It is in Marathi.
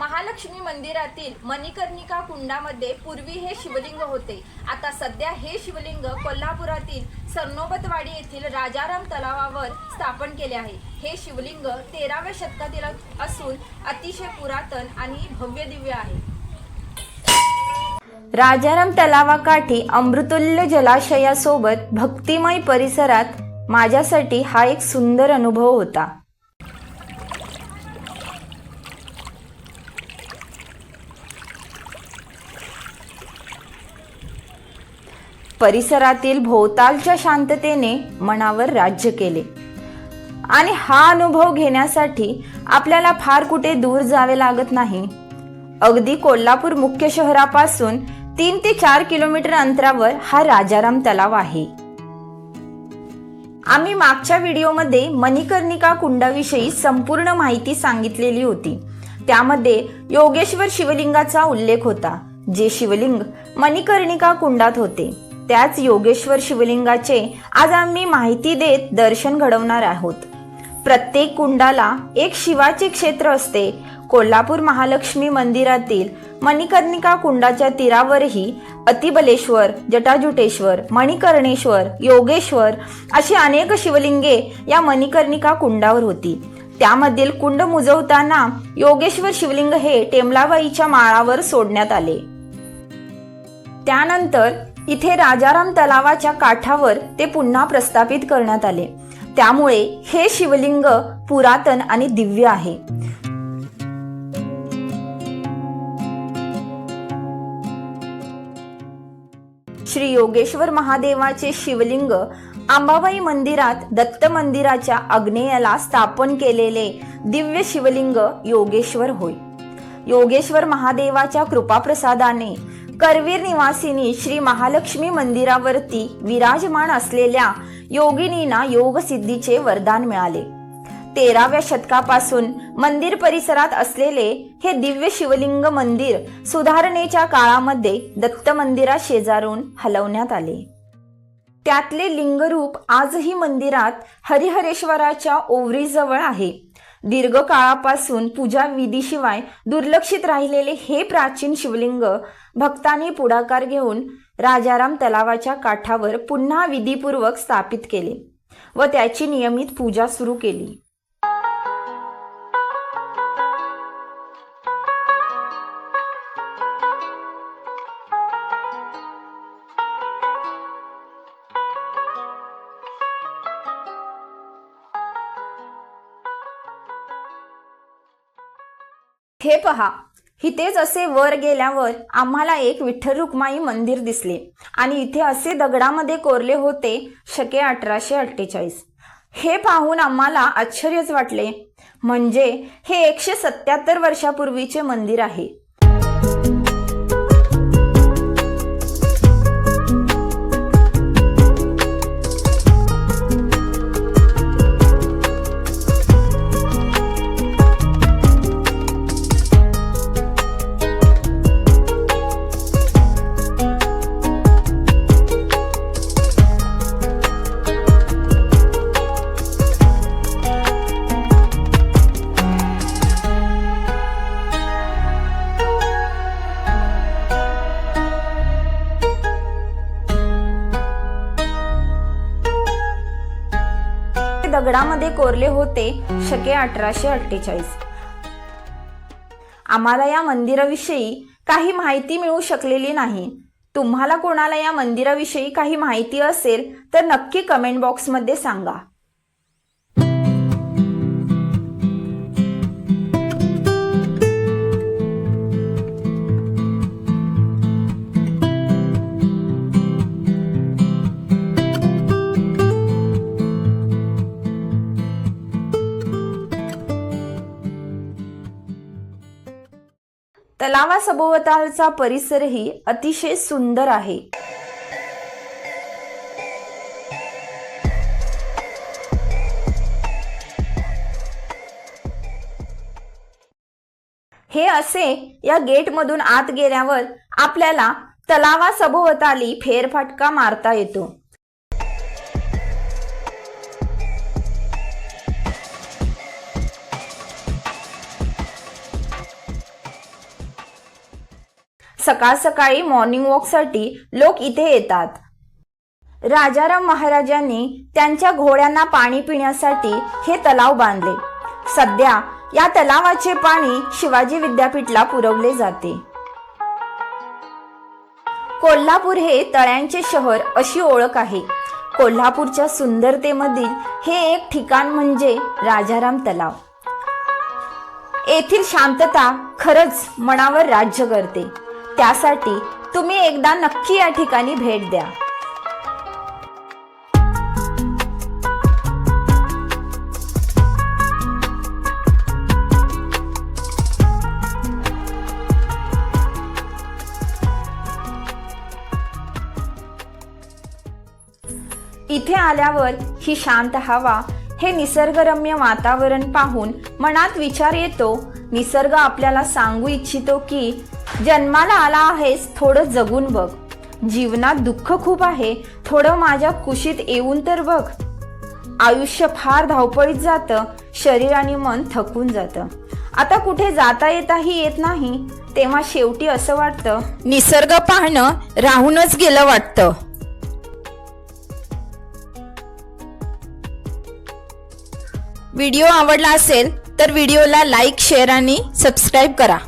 महालक्ष्मी मंदिरातील मणिकर्णिका कुंडामध्ये पूर्वी हे शिवलिंग होते. आता सध्या हे शिवलिंग कोल्हापुरातील सरनोबतवाडी येथील राजाराम तलावावर स्थापन केले आहे. हे शिवलिंग तेराव्या शतकातील असून अतिशय पुरातन आणि भव्य दिव्य आहे. राजाराम तलावाकाठी अमृतुल्य जलाशयासोबत भक्तिमय परिसरात माझ्यासाठी हा एक सुंदर अनुभव होता. परिसरातील भोवतालच्या शांततेने मनावर राज्य केले. आणि हा अनुभव घेण्यासाठी आपल्याला फार कुठे दूर जावे लागत नाही. अगदी कोल्हापूर मुख्य शहरापासून तीन ते चार किलोमीटर अंतरावर हा राजाराम तलाव आहे. आम्ही मागच्या व्हिडिओमध्ये मणिकर्णिका कुंडाविषयी संपूर्ण माहिती सांगितलेली होती. त्यामध्ये योगेश्वर शिवलिंगाचा उल्लेख होता जे शिवलिंग मणिकर्णिका कुंडात होते. त्याच योगेश्वर शिवलिंगाचे आज आम्ही माहिती देत दर्शन घडवणार आहोत. प्रत्येक कुंडाला एक शिवाचे क्षेत्र असते. कोल्हापूर महालक्ष्मी मंदिरातील मणिकर्णिका कुंडाच्या तीरावरही अतिबलेश्वर जटाजुटेश्वर मणिकर्णेश्वर योगेश्वर अशी अनेक शिवलिंगे या मणिकर्णिका कुंडावर होती. त्यामधील कुंड मुजवताना योगेश्वर शिवलिंग हे टेमलाबाईच्या माळावर सोडण्यात आले. त्यानंतर इथे राजाराम तलावाच्या काठावर ते पुन्हा प्रस्थापित करण्यात आले. त्यामुळे हे शिवलिंग पुरातन आणि दिव्य आहे. श्री योगेश्वर महादेवाचे शिवलिंग अंबाबाई मंदिरात दत्त मंदिराच्या आग्नेयाला स्थापन केलेले दिव्य शिवलिंग योगेश्वर होय. योगेश्वर महादेवाच्या कृपाप्रसादाने करवीर निवासिनी श्री महालक्ष्मी मंदिरावरती विराजमान असलेल्या योगिनींना योगसिद्धीचे वरदान मिळाले. तेराव्या शतकापासून मंदिर परिसरात असलेले हे दिव्य शिवलिंग मंदिर सुधारणेच्या काळामध्ये दत्त मंदिरा शेजारून हलवण्यात आले. त्यातले लिंगरूप आजही मंदिरात हरिहरेश्वराच्या ओवरीजवळ आहे. दीर्घकाळापासून पूजा विधीशिवाय दुर्लक्षित राहिलेले हे प्राचीन शिवलिंग भक्तांनी पुढाकार घेऊन राजाराम तलावाच्या काठावर पुन्हा विधीपूर्वक स्थापित केले व त्याची नियमित पूजा सुरू केली. हे पहा. इथेच असे वर गेल्यावर आम्हाला एक विठ्ठल रुक्माई मंदिर दिसले. आणि इथे असे दगडामध्ये कोरले होते शके अठराशे अठ्ठेचाळीस. हे पाहून आम्हाला आश्चर्यच वाटले. म्हणजे हे एकशे सत्याहत्तर वर्षापूर्वीचे मंदिर आहे. दगडामध्ये कोरले होते शके अठराशे अठ्ठेचाळीस. आम्हाला या मंदिराविषयी काही माहिती मिळू शकलेली नाही. तुम्हाला कोणाला या मंदिराविषयी काही माहिती असेल तर नक्की कमेंट बॉक्समध्ये सांगा. तलावासभोवतालचा परिसरही अतिशय सुंदर आहे. हे असे या गेटमधून आत गेल्यावर आपल्याला तलावासभोवताली फेरफटका मारता येतो. सकाळ सकाळी मॉर्निंग वॉकसाठी लोक इथे येतात. राजाराम महाराजांनी त्यांच्या घोड्यांना पाणी पिण्यासाठी हे तलाव बांधले. सध्या या तलावाचे पाणी शिवाजी विद्यापीठला पुरवले जाते. कोल्हापूर हे तळ्यांचे शहर अशी ओळख आहे. कोल्हापूरच्या सुंदरतेमधील हे एक ठिकाण म्हणजे राजाराम तलाव. येथील शांतता खरंच मनावर राज्य करते. त्यासाठी तुम्ही एकदा नक्की या ठिकाणी भेट द्या. इथे आल्यावर ही शांत हवा हे निसर्गरम्य वातावरण पाहून मनात विचार येतो निसर्ग आपल्याला सांगू इच्छितो की जन्माला आला आहेस थोडं जगून बघ. जीवनात दुःख खूप आहे थोडं माझ्या कुशीत येऊन तर बघ. आयुष्य फार धावपळीत जातं शरीर आणि मन थकून जातं. आता कुठे जाता येताही येत नाही तेव्हा शेवटी असं वाटतं निसर्ग पाहणं राहूनच गेलं वाटतं. व्हिडिओ आवडला असेल तर व्हिडिओला लाईक शेअर आणि सबस्क्राईब करा.